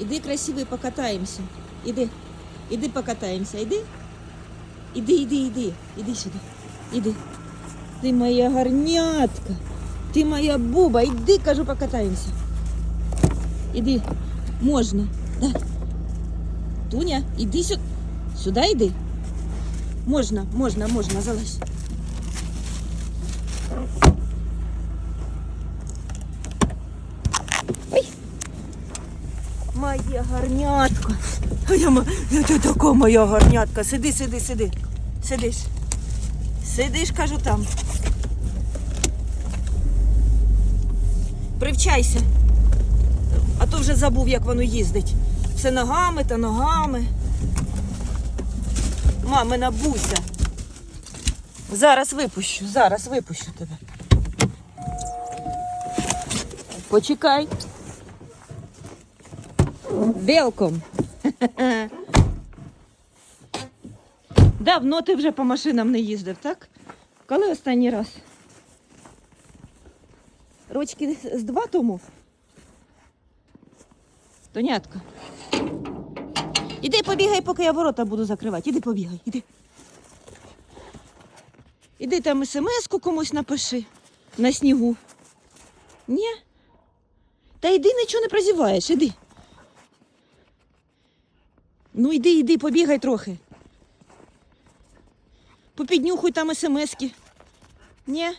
Іди красивий, покатаємося. Іди. Іди покатаємося. Іди. Іди, іди, іди. Іди сюди. Іди. Ти моя гарнятка. Ти моя буба. Іди, кажу, покатаємося. Іди. Можна. Да. Туня, іди сюди. Сюди йди. Можна, можна, можна, залазь. Ой. Моя гарнятка. А я, я така моя гарнятка. Сиди, сиди, сиди. Сидиш. Сидиш, кажу там. Привчайся. А то вже забув, як воно їздить. Все ногами та ногами. Мамина буся. Зараз випущу, зараз випущу тебе. Почекай. Велком. Давно ти вже по машинам не їздив, так? Коли останній раз? Рочки з два тому? Тонятко. Іди побігай, поки я ворота буду закривати. Іди побігай, іди. Іди там смс-ку комусь напиши на снігу. Ні? Та йди нічого не прозіваєш, іди. Ну йди, йди, побігай трохи. Попіднюхуй там смски. Ні?